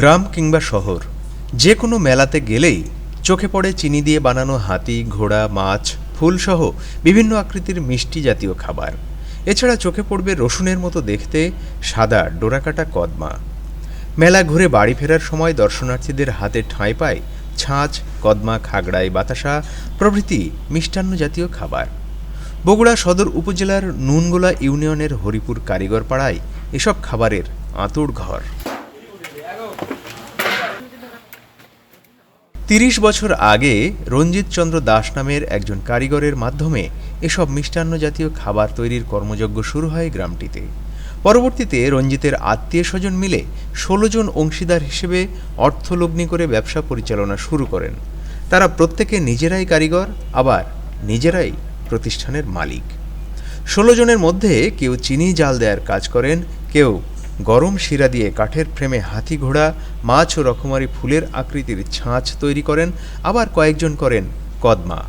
গ্রাম কিংবা শহর যে কোনো মেলাতে গেলেই চোখে পড়ে চিনি দিয়ে বানানো হাতি, ঘোড়া, মাছ ফুলসহ বিভিন্ন আকৃতির মিষ্টি জাতীয় খাবার। এছাড়া চোখে পড়বে রসুনের মতো দেখতে সাদা ডোরাকাটা কদমা। মেলা ঘুরে বাড়ি ফেরার সময় দর্শনার্থীদের হাতে ঠাঁই পায় ছাঁচ, কদমা, খাগড়াই, বাতাসা প্রভৃতি মিষ্টান্ন জাতীয় খাবার। বগুড়া সদর উপজেলার নুনগোলা ইউনিয়নের হরিপুর কারিগর পাড়ায় এসব খাবারের আঁতুড় ঘর তিরিশ বছর আগে রঞ্জিত চন্দ্র দাস নামের একজন কারিগরের মাধ্যমে এসব মিষ্টান্ন জাতীয় খাবার তৈরির কর্মযজ্ঞ শুরু হয় গ্রামটিতে। পরবর্তীতে রঞ্জিতের আত্মীয় স্বজন মিলে ষোলো জন অংশীদার হিসেবে অর্থলগ্নি করে ব্যবসা পরিচালনা শুরু করেন। তারা প্রত্যেকে নিজেরাই কারিগর, আবার নিজেরাই প্রতিষ্ঠানের মালিক। ষোলো জনের মধ্যে কেউ চিনি জাল দেওয়ার কাজ করেন, কেউ গরম শিরা দিয়ে কাঠের ফ্রেমে হাতি ঘোড়া, মাছ ও রকমারি ফুলের আকৃতির ছাঁচ তৈরি করেন, আবার কয়েকজন করেন কদমা।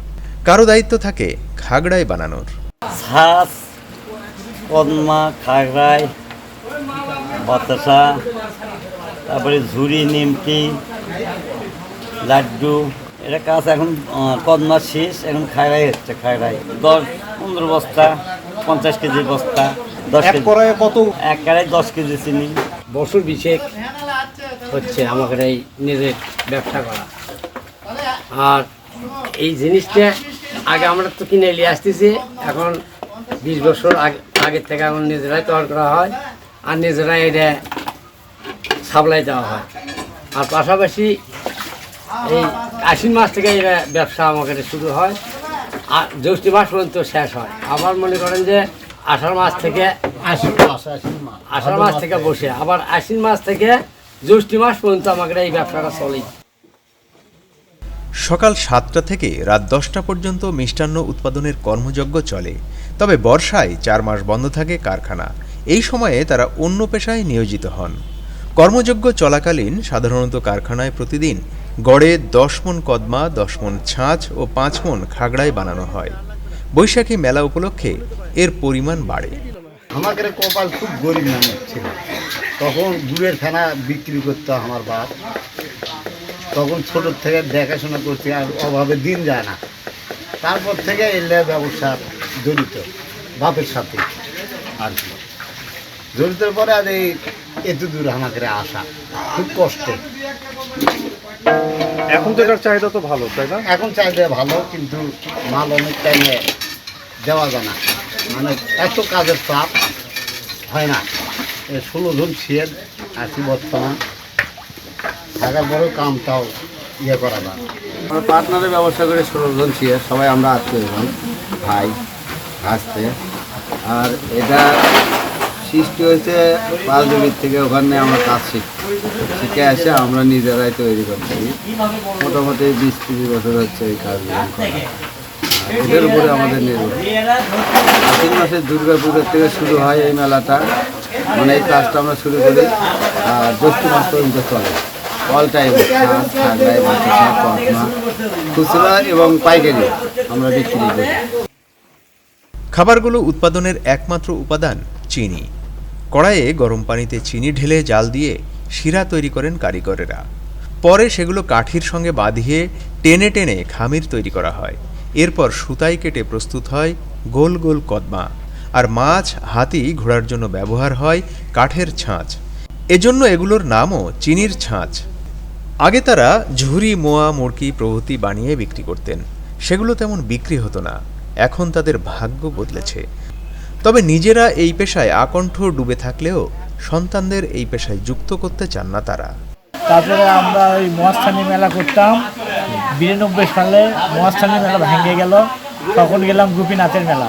কারও দায়িত্ব থাকে খাগড়ায় বানানোর। কদমা খাগড়াই বাতাসা, তারপরে ঝুড়ি, নিমকি, লাড্ডু, এটা কাজ এখন কদমা শেষ, এখন খাগড়াই হচ্ছে খাগড়াই দশ, পনেরো বস্তা পঞ্চাশ কেজি বস্তা দশ কেজি। কত? এক কাড়াই দশ কেজি চিনি। বছর বিশেক হচ্ছে আমাদের এই নিজের ব্যবসা করা। আর এই জিনিসটা আগে আমরা তো কিনে নিয়ে আসতেছি এখন বিশ বছর আগে আগের থেকে এখন নিজেরাই তৈরি করা হয় আর নিজেরাই এটা সাপ্লাই দেওয়া হয়। আর পাশাপাশি এই আশ্বিন মাস থেকে এটা ব্যবসা আমাদের শুরু হয়। জ্যৈষ্ঠ মাস পর্যন্ত শেষ হয়। আবার মনে করেন যে আষাঢ় মাস থেকে মাস মাস। আষাঢ় মাস থেকে বসে। আবার আশ্বিন মাস থেকে জ্যৈষ্ঠ মাস পর্যন্ত আমাদের এই ব্যবসাটা চলে সকাল সাতটা থেকে রাত দশটা পর্যন্ত মিষ্টান্ন উৎপাদনের কর্মযজ্ঞ চলে। তবে বর্ষায় চার মাস বন্ধ থাকে কারখানা। এই সময়ে তারা অন্য পেশায় নিয়োজিত হন। কর্মযজ্ঞ চলাকালীন সাধারণত কারখানায় প্রতিদিন গড়ে দশ মন কদমা, দশ মন ছাঁচ ও পাঁচ মন খাগড়ায় বানানো হয়। বৈশাখী মেলা উপলক্ষে এর পরিমাণ বাড়ে। আমাদের কপাল খুব গরিব মানুষ ছিল। তখন দূরের ফেনা বিক্রি করতো আমার বাপ। তখন ছোট থেকে দেখাশোনা করছি, আর অভাবে দিন যায় না। তারপর থেকে এলে ব্যবসা জড়িত, বাপের সাথে আর কি। জড়িতের পরে আর এই এত দূর আমাদের আসা খুব কষ্টে। এখন তো এটার চাহিদা তো ভালো তাই না? এখন চাহিদা ভালো কিন্তু মাল অনেক টাইমে দেওয়া যায় না। মানে এত কাজের চাপ হয় না। এ ষোলো জন ছিলেন আছি বর্তমান। থাকার পরেও কামটাও ইয়ে করা যায়। আমরা পার্টনারে ব্যবসা করে ষোলো জন ছিল সবাই আমরা আত্মীয় ভাই ভাসতে। আর এটা সৃষ্টি হয়েছে পাঁচজমির থেকে, ওখানে আমরা কাজ শিখ এসে আমরা নিজেরাই তৈরি করছি। মোটামুটি বিশ তিরিশ বছর হচ্ছে এই। আর এটার উপরে আমাদের নির্ভর। আশ্বিন মাসের দুর্গা পুজোর থেকে শুরু হয় এই মেলাটা। মানে এই কাজটা আমরা শুরু করি। আর জ্যৈষ্ঠ মাস পর্যন্ত চলে। অল টাইম খুচরা এবং পাইকারি আমরা বিক্রি করি। খাবারগুলো উৎপাদনের একমাত্র উপাদান চিনি। কড়াইয়ে গরম পানিতে চিনি ঢেলে জাল দিয়ে শিরা তৈরি করেন কারিগরেরা। পরে সেগুলো কাঠির সঙ্গে বাঁধিয়ে টেনে টেনে খামির তৈরি করা হয়। এরপর সুতাই কেটে প্রস্তুত হয় গোল গোল কদমা আর মাছ, হাতি ঘোড়ার জন্য ব্যবহার হয় কাঠের ছাঁচ। এজন্য এগুলোর নামও চিনির ছাঁচ। আগে তারা ঝুরি, মোয়া, মুরকি প্রভৃতি বানিয়ে বিক্রি করতেন। সেগুলো তেমন বিক্রি হতো না। এখন তাদের ভাগ্য বদলেছে। তবে নিজেরা এই পেশায় আকণ্ঠ ডুবে থাকলেও সন্তানদের এই পেশায় যুক্ত করতে চান না তারা। তারপরে আমরা ওই মহাস্থানী মেলা করতাম। বিরানব্বই সালে মহাস্থানী মেলা ভেঙে গেল। তখন গেলাম গোপীনাথের মেলা।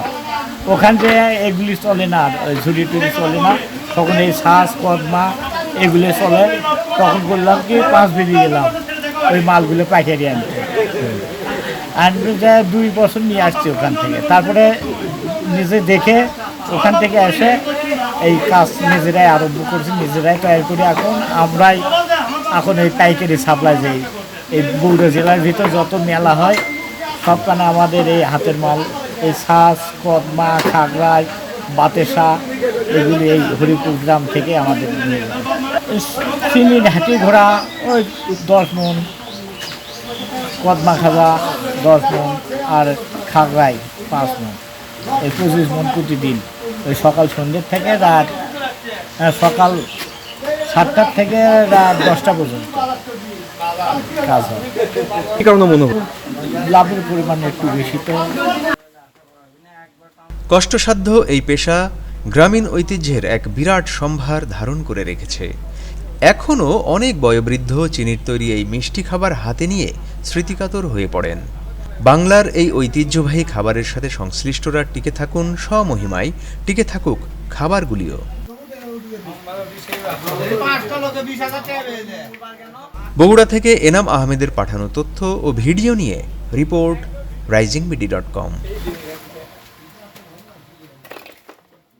ওখান থেকে এগুলি চলে না ঝুড়ি টুড়ি চলে না। তখন এই শ্বাস পদ্মা এগুলো চলে। তখন করলাম কি, পাঁচ বেরিয়ে গেলাম। ওই মালগুলো পাইকারি আনতে। আনতে দুই বছর নিয়ে আসছি ওখান থেকে। তারপরে নিজে দেখে ওখান থেকে এসে এই কাজ নিজেরাই আরম্ভ করছি, নিজেরাই তৈরি করি। এখন আমরাই এখন এই পাইকারি সাপ্লাই যাই, এই বগুড়া জেলার ভিতর যত মেলা হয়, সবখানে আমাদের এই হাতের মাল, এই ছাঁচ কদমা, খাগড়াই, বাতেসা, এগুলি এই হরিপুর গ্রাম থেকে আমাদের নিয়ে যায়। চিনি হাঁটি ঘোড়া, ওই দশ মন, কদমা খাজা দশ মন, আর খাগড়াই পাঁচ মন, এই পঁচিশ মন প্রতিদিন। ওই সকাল সন্ধ্যের থেকে রাত আহ, সকাল সাতটার থেকে রাত দশটা পর্যন্ত কাজ হয়। কি কারণে মনে হয়? লাভের পরিমাণ একটু বেশি তো। কষ্টসাধ্য এই পেশা গ্রামীণ ঐতিহ্যের এক বিরাট সম্ভার ধারণ করে রেখেছে। এখনও অনেক বয়োবৃদ্ধ চিনির তৈরি এই মিষ্টি খাবার হাতে নিয়ে স্মৃতিকাতর হয়ে পড়েন। বাংলার এই ঐতিহ্যবাহী খাবারের সাথে সংশ্লিষ্টরা টিকে থাকুন স্বমহিমায়। টিকে থাকুক খাবারগুলিও। বগুড়া থেকে এনাম আহমেদের পাঠানো তথ্য ও ভিডিও নিয়ে রিপোর্ট রাইজিং মিডি ডট কম।